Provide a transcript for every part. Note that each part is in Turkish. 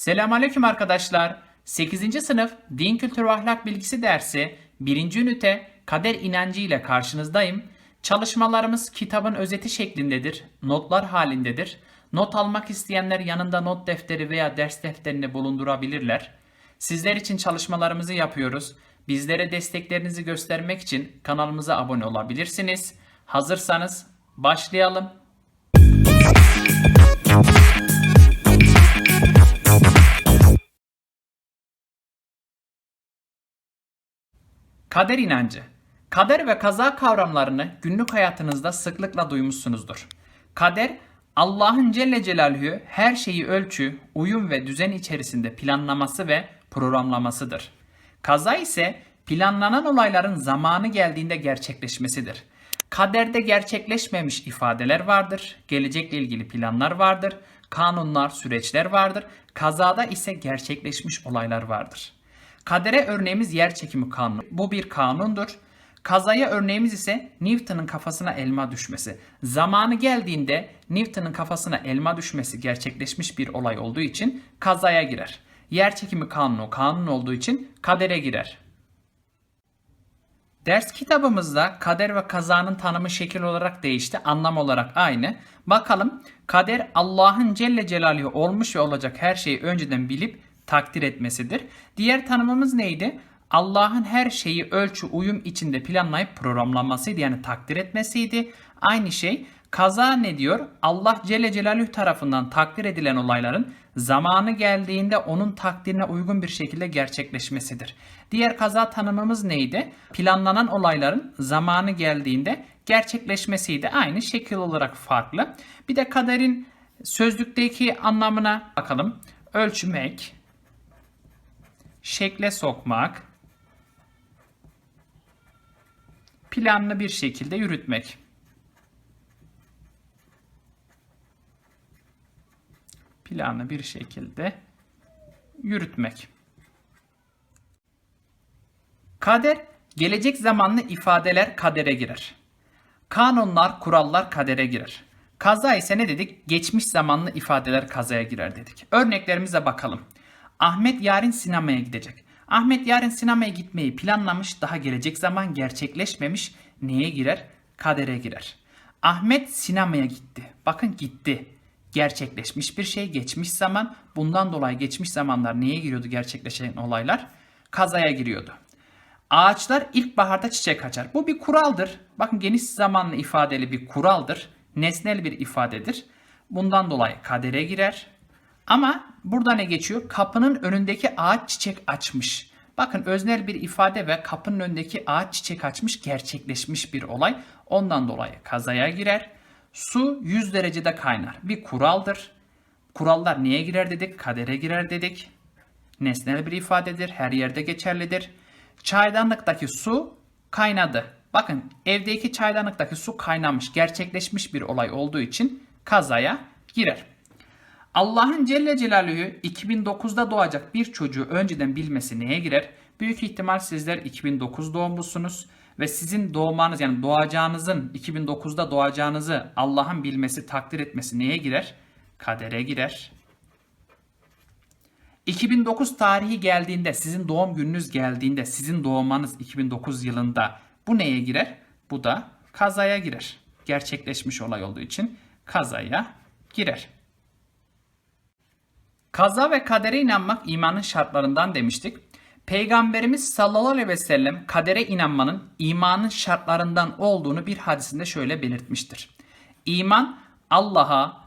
Selamünaleyküm arkadaşlar. 8. sınıf Din Kültürü ve Ahlak Bilgisi dersi 1. ünite kader inancı ile karşınızdayım. Çalışmalarımız kitabın özeti şeklindedir, notlar halindedir. Not almak isteyenler yanında not defteri veya ders defterini bulundurabilirler. Sizler için çalışmalarımızı yapıyoruz. Bizlere desteklerinizi göstermek için kanalımıza abone olabilirsiniz. Hazırsanız başlayalım. Kader inancı. Kader ve kaza kavramlarını günlük hayatınızda sıklıkla duymuşsunuzdur. Kader, Allah'ın Celle Celaluhu her şeyi ölçü, uyum ve düzen içerisinde planlaması ve programlamasıdır. Kaza ise planlanan olayların zamanı geldiğinde gerçekleşmesidir. Kaderde gerçekleşmemiş ifadeler vardır, gelecekle ilgili planlar vardır, kanunlar, süreçler vardır, kazada ise gerçekleşmiş olaylar vardır. Kadere örneğimiz yer çekimi kanunu. Bu bir kanundur. Kazaya örneğimiz ise Newton'un kafasına elma düşmesi. Zamanı geldiğinde Newton'un kafasına elma düşmesi gerçekleşmiş bir olay olduğu için kazaya girer. Yer çekimi kanunu kanun olduğu için kadere girer. Ders kitabımızda kader ve kazanın tanımı şekil olarak değişti, anlam olarak aynı. Bakalım kader Allah'ın Celle Celaluhu olmuş ve olacak her şeyi önceden bilip takdir etmesidir. Diğer tanımımız neydi? Allah'ın her şeyi ölçü uyum içinde planlayıp programlamasıydı yani takdir etmesiydi. Aynı şey kaza ne diyor? Allah Celle Celaluhu tarafından takdir edilen olayların zamanı geldiğinde onun takdirine uygun bir şekilde gerçekleşmesidir. Diğer kaza tanımımız neydi? Planlanan olayların zamanı geldiğinde gerçekleşmesiydi. Aynı şekil olarak farklı. Bir de kaderin sözlükteki anlamına bakalım. Ölçmek, şekle sokmak, planlı bir şekilde yürütmek. Planlı bir şekilde yürütmek. Kader, gelecek zamanlı ifadeler kadere girer. Kanunlar, kurallar kadere girer. Kaza ise ne dedik? Geçmiş zamanlı ifadeler kazaya girer dedik. Örneklerimize bakalım. Ahmet yarın sinemaya gidecek. Ahmet yarın sinemaya gitmeyi planlamış, daha gelecek zaman gerçekleşmemiş. Neye girer? Kadere girer. Ahmet sinemaya gitti. Bakın gitti. Gerçekleşmiş bir şey, geçmiş zaman. Bundan dolayı geçmiş zamanlar neye giriyordu gerçekleşen olaylar? Kazaya giriyordu. Ağaçlar ilkbaharda çiçek açar. Bu bir kuraldır. Bakın geniş zamanlı ifadeli bir kuraldır. Nesnel bir ifadedir. Bundan dolayı kadere girer. Ama burada ne geçiyor? Kapının önündeki ağaç çiçek açmış. Bakın öznel bir ifade ve kapının önündeki ağaç çiçek açmış gerçekleşmiş bir olay. Ondan dolayı kazaya girer. Su 100 derecede kaynar. Bir kuraldır. Kurallar niye girer dedik? Kadere girer dedik. Nesnel bir ifadedir. Her yerde geçerlidir. Çaydanlıktaki su kaynadı. Bakın evdeki çaydanlıktaki su kaynamış, gerçekleşmiş bir olay olduğu için kazaya girer. Allah'ın Celle Celaluhu 2009'da doğacak bir çocuğu önceden bilmesi neye girer? Büyük ihtimal sizler 2009 doğumlusunuz ve sizin doğmanız yani doğacağınızın 2009'da doğacağınızı Allah'ın bilmesi, takdir etmesi neye girer? Kadere girer. 2009 tarihi geldiğinde, sizin doğum gününüz geldiğinde, sizin doğmanız 2009 yılında bu neye girer? Bu da kazaya girer. Gerçekleşmiş olay olduğu için kazaya girer. Kaza ve kadere inanmak imanın şartlarından demiştik. Peygamberimiz sallallahu aleyhi ve sellem kadere inanmanın imanın şartlarından olduğunu bir hadisinde şöyle belirtmiştir. İman Allah'a,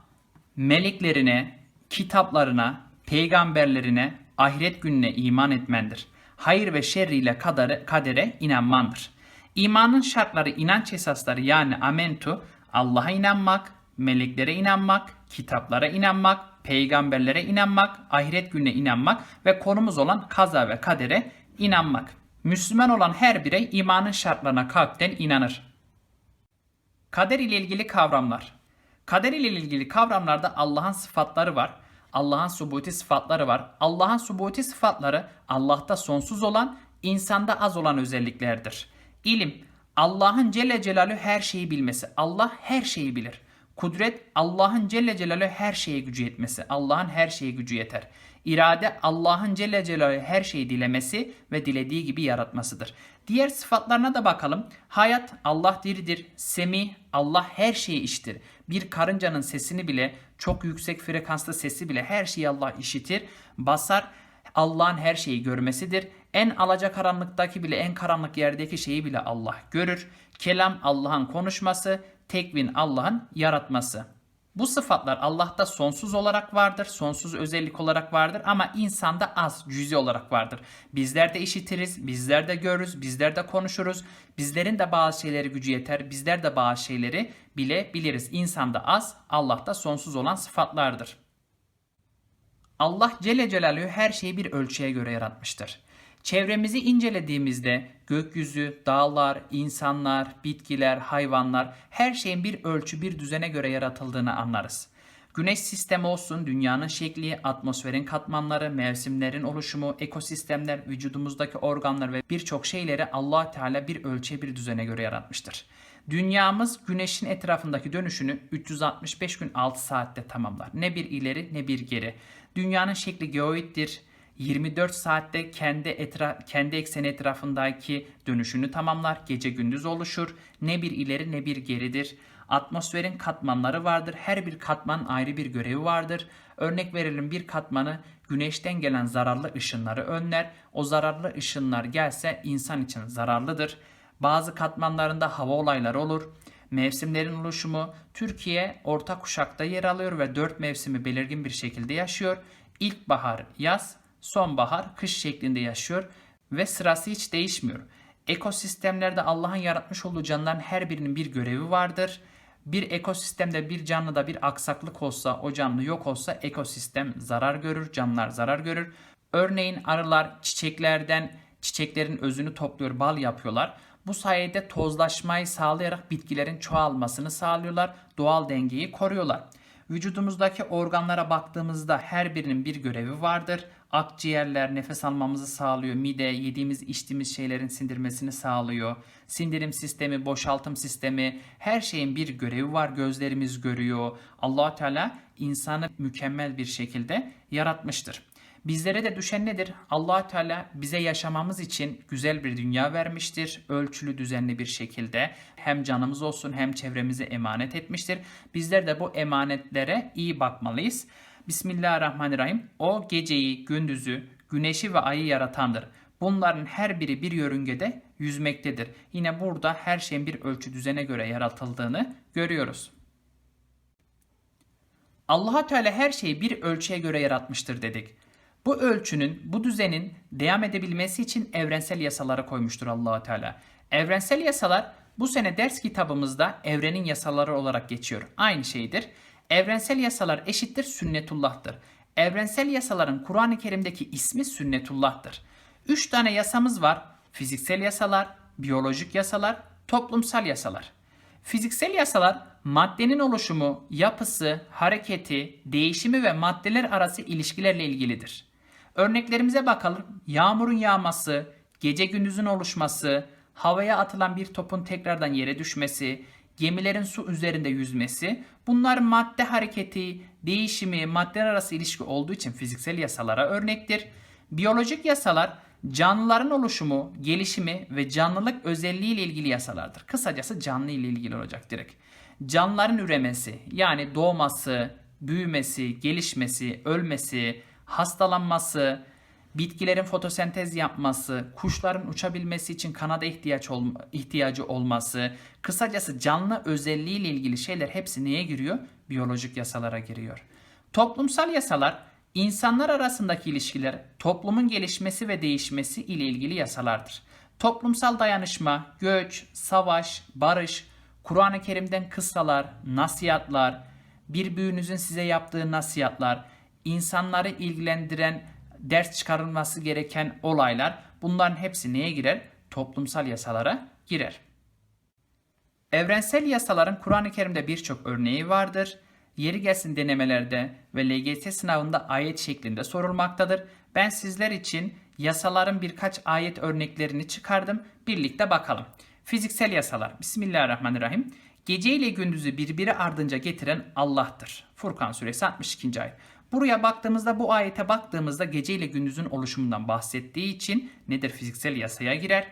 meleklerine, kitaplarına, peygamberlerine, ahiret gününe iman etmendir. Hayır ve şerriyle kadere, kadere inanmandır. İmanın şartları inanç esasları yani amentu Allah'a inanmak, meleklere inanmak, kitaplara inanmak, peygamberlere inanmak, ahiret gününe inanmak ve konumuz olan kaza ve kadere inanmak. Müslüman olan her birey imanın şartlarına kalpten inanır. Kader ile ilgili kavramlar. Kader ile ilgili kavramlarda Allah'ın sıfatları var. Allah'ın subuti sıfatları var. Allah'ın subuti sıfatları Allah'ta sonsuz olan, insanda az olan özelliklerdir. İlim, Allah'ın Celle Celaluhu her şeyi bilmesi. Allah her şeyi bilir. Kudret Allah'ın Celle Celaluhu her şeye gücü yetmesi. Allah'ın her şeye gücü yeter. İrade Allah'ın Celle Celaluhu her şeyi dilemesi ve dilediği gibi yaratmasıdır. Diğer sıfatlarına da bakalım. Hayat Allah diridir. Semi Allah her şeyi işitir. Bir karıncanın sesini bile çok yüksek frekanslı sesi bile her şeyi Allah işitir. Basar Allah'ın her şeyi görmesidir. En alacakaranlıktaki bile en karanlık yerdeki şeyi bile Allah görür. Kelam Allah'ın konuşması, tekvin Allah'ın yaratması. Bu sıfatlar Allah'ta sonsuz olarak vardır, sonsuz özellik olarak vardır ama insanda az, cüzi olarak vardır. Bizler de işitiriz, bizler de görürüz, bizler de konuşuruz. Bizlerin de bazı şeyleri gücü yeter, bizler de bazı şeyleri bilebiliriz. İnsanda az, Allah'ta sonsuz olan sıfatlardır. Allah Celle Celaluhu her şeyi bir ölçüye göre yaratmıştır. Çevremizi incelediğimizde gökyüzü, dağlar, insanlar, bitkiler, hayvanlar her şeyin bir ölçü, bir düzene göre yaratıldığını anlarız. Güneş sistemi olsun, dünyanın şekli, atmosferin katmanları, mevsimlerin oluşumu, ekosistemler, vücudumuzdaki organlar ve birçok şeyleri Allah Teala bir ölçüye, bir düzene göre yaratmıştır. Dünyamız güneşin etrafındaki dönüşünü 365 gün 6 saatte tamamlar. Ne bir ileri ne bir geri. Dünyanın şekli geoiddir. 24 saatte kendi etra kendi ekseni etrafındaki dönüşünü tamamlar. Gece gündüz oluşur. Ne bir ileri ne bir geridir. Atmosferin katmanları vardır. Her bir katman ayrı bir görevi vardır. Örnek verelim bir katmanı güneşten gelen zararlı ışınları önler. O zararlı ışınlar gelse insan için zararlıdır. Bazı katmanlarında hava olayları olur. Mevsimlerin oluşumu Türkiye orta kuşakta yer alıyor ve 4 mevsimi belirgin bir şekilde yaşıyor. İlkbahar, yaz, sonbahar, kış şeklinde yaşıyor ve sırası hiç değişmiyor. Ekosistemlerde Allah'ın yaratmış olduğu canlıların her birinin bir görevi vardır. Bir ekosistemde bir canlıda bir aksaklık olsa, o canlı yok olsa ekosistem zarar görür, canlılar zarar görür. Örneğin arılar çiçeklerden çiçeklerin özünü topluyor, bal yapıyorlar. Bu sayede tozlaşmayı sağlayarak bitkilerin çoğalmasını sağlıyorlar, doğal dengeyi koruyorlar. Vücudumuzdaki organlara baktığımızda her birinin bir görevi vardır. Akciğerler nefes almamızı sağlıyor. Mide yediğimiz içtiğimiz şeylerin sindirmesini sağlıyor. Sindirim sistemi, boşaltım sistemi her şeyin bir görevi var. Gözlerimiz görüyor. allah Teala insanı mükemmel bir şekilde yaratmıştır. Bizlere de düşen nedir? allah Teala bize yaşamamız için güzel bir dünya vermiştir. Ölçülü düzenli bir şekilde hem canımız olsun hem çevremize emanet etmiştir. Bizler de bu emanetlere iyi bakmalıyız. Bismillahirrahmanirrahim. O geceyi, gündüzü, güneşi ve ayı yaratandır. Bunların her biri bir yörüngede yüzmektedir. Yine burada her şeyin bir ölçü düzene göre yaratıldığını görüyoruz. allah Teala her şeyi bir ölçüye göre yaratmıştır dedik. Bu ölçünün, bu düzenin devam edebilmesi için evrensel yasaları koymuştur allah Teala. Evrensel yasalar bu sene ders kitabımızda evrenin yasaları olarak geçiyor. Aynı şeydir. Evrensel yasalar eşittir sünnetullah'tır. Evrensel yasaların Kur'an-ı Kerim'deki ismi sünnetullah'tır. Üç tane yasamız var. Fiziksel yasalar, biyolojik yasalar, toplumsal yasalar. Fiziksel yasalar maddenin oluşumu, yapısı, hareketi, değişimi ve maddeler arası ilişkilerle ilgilidir. Örneklerimize bakalım. Yağmurun yağması, gece gündüzün oluşması, havaya atılan bir topun tekrardan yere düşmesi, gemilerin su üzerinde yüzmesi bunlar madde hareketi, değişimi, maddeler arası ilişki olduğu için fiziksel yasalara örnektir. Biyolojik yasalar canlıların oluşumu, gelişimi ve canlılık özelliği ile ilgili yasalardır. Kısacası canlı ile ilgili olacak direkt. Canlıların üremesi yani doğması, büyümesi, gelişmesi, ölmesi, hastalanması, bitkilerin fotosentez yapması, kuşların uçabilmesi için kanada ihtiyaç ol, ihtiyacı olması, kısacası canlı özelliği ile ilgili şeyler hepsi neye giriyor? Biyolojik yasalara giriyor. Toplumsal yasalar insanlar arasındaki ilişkiler, toplumun gelişmesi ve değişmesi ile ilgili yasalardır. Toplumsal dayanışma, göç, savaş, barış, Kur'an-ı Kerim'den kıssalar, nasihatlar, bir büyüğünüzün size yaptığı nasihatlar, insanları ilgilendiren ders çıkarılması gereken olaylar bunların hepsi neye girer? Toplumsal yasalara girer. Evrensel yasaların Kur'an-ı Kerim'de birçok örneği vardır. Yeri gelsin denemelerde ve LGS sınavında ayet şeklinde sorulmaktadır. Ben sizler için yasaların birkaç ayet örneklerini çıkardım. Birlikte bakalım. Fiziksel yasalar. Bismillahirrahmanirrahim. Gece ile gündüzü birbiri ardınca getiren Allah'tır. Furkan suresi 62. ayet. Buraya baktığımızda bu ayete baktığımızda gece ile gündüzün oluşumundan bahsettiği için nedir fiziksel yasaya girer.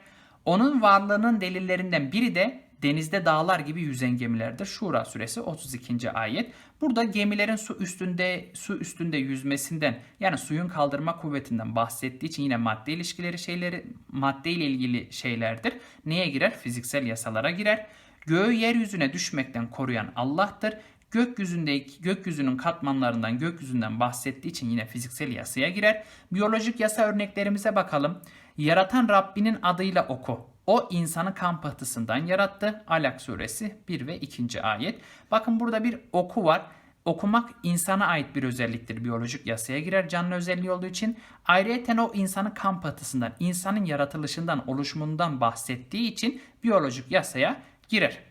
Onun varlığının delillerinden biri de denizde dağlar gibi yüzen gemilerdir. Şura suresi 32. ayet. Burada gemilerin su üstünde su üstünde yüzmesinden yani suyun kaldırma kuvvetinden bahsettiği için yine madde ilişkileri şeyleri madde ile ilgili şeylerdir. Neye girer? Fiziksel yasalara girer. Göğü yeryüzüne düşmekten koruyan Allah'tır. Gökyüzündeki gökyüzünün katmanlarından gökyüzünden bahsettiği için yine fiziksel yasaya girer. Biyolojik yasa örneklerimize bakalım. Yaratan Rabbinin adıyla oku. O insanı kan pıhtısından yarattı. Alak suresi 1 ve 2. ayet. Bakın burada bir oku var. Okumak insana ait bir özelliktir. Biyolojik yasaya girer canlı özelliği olduğu için. Ayrıca o insanı kan pıhtısından, insanın yaratılışından, oluşumundan bahsettiği için biyolojik yasaya girer.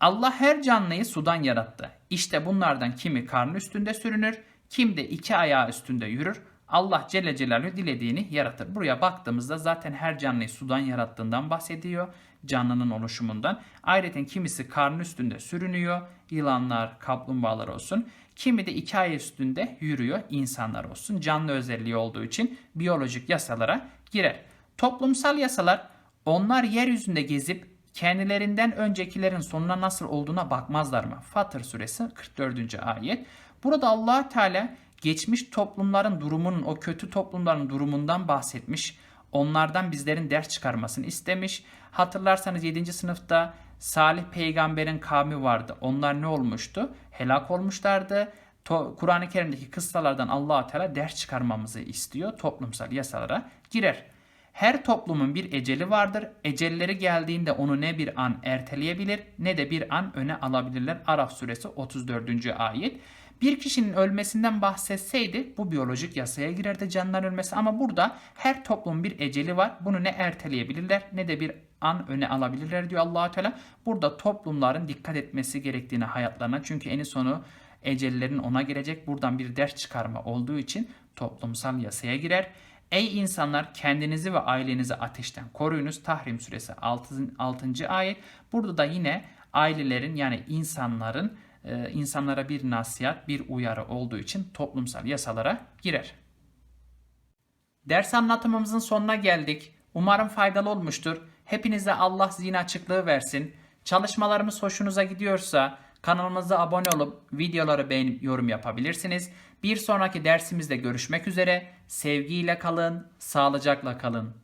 Allah her canlıyı sudan yarattı. İşte bunlardan kimi karnı üstünde sürünür, kim de iki ayağı üstünde yürür. Allah Celle Celaluhu dilediğini yaratır. Buraya baktığımızda zaten her canlıyı sudan yarattığından bahsediyor. Canlının oluşumundan. Ayrıca kimisi karnı üstünde sürünüyor. Yılanlar, kaplumbağalar olsun. Kimi de iki ayağı üstünde yürüyor. insanlar olsun. Canlı özelliği olduğu için biyolojik yasalara girer. Toplumsal yasalar onlar yeryüzünde gezip kendilerinden öncekilerin sonuna nasıl olduğuna bakmazlar mı? Fatır suresi 44. ayet. Burada allah Teala geçmiş toplumların durumunun, o kötü toplumların durumundan bahsetmiş. Onlardan bizlerin ders çıkarmasını istemiş. Hatırlarsanız 7. sınıfta Salih peygamberin kavmi vardı. Onlar ne olmuştu? Helak olmuşlardı. Kur'an-ı Kerim'deki kıssalardan allah Teala ders çıkarmamızı istiyor. Toplumsal yasalara girer. Her toplumun bir eceli vardır. Ecelleri geldiğinde onu ne bir an erteleyebilir ne de bir an öne alabilirler. Araf suresi 34. ayet. Bir kişinin ölmesinden bahsetseydi bu biyolojik yasaya girerdi canlıların ölmesi ama burada her toplumun bir eceli var. Bunu ne erteleyebilirler ne de bir an öne alabilirler diyor allah Teala. Burada toplumların dikkat etmesi gerektiğini hayatlarına çünkü en sonu ecellerin ona gelecek. Buradan bir ders çıkarma olduğu için toplumsal yasaya girer. Ey insanlar kendinizi ve ailenizi ateşten koruyunuz. Tahrim suresi 6. 6. ayet. Burada da yine ailelerin yani insanların e, insanlara bir nasihat, bir uyarı olduğu için toplumsal yasalara girer. Ders anlatımımızın sonuna geldik. Umarım faydalı olmuştur. Hepinize Allah zihin açıklığı versin. Çalışmalarımız hoşunuza gidiyorsa kanalımıza abone olup videoları beğenip yorum yapabilirsiniz. Bir sonraki dersimizde görüşmek üzere. Sevgiyle kalın, sağlıcakla kalın.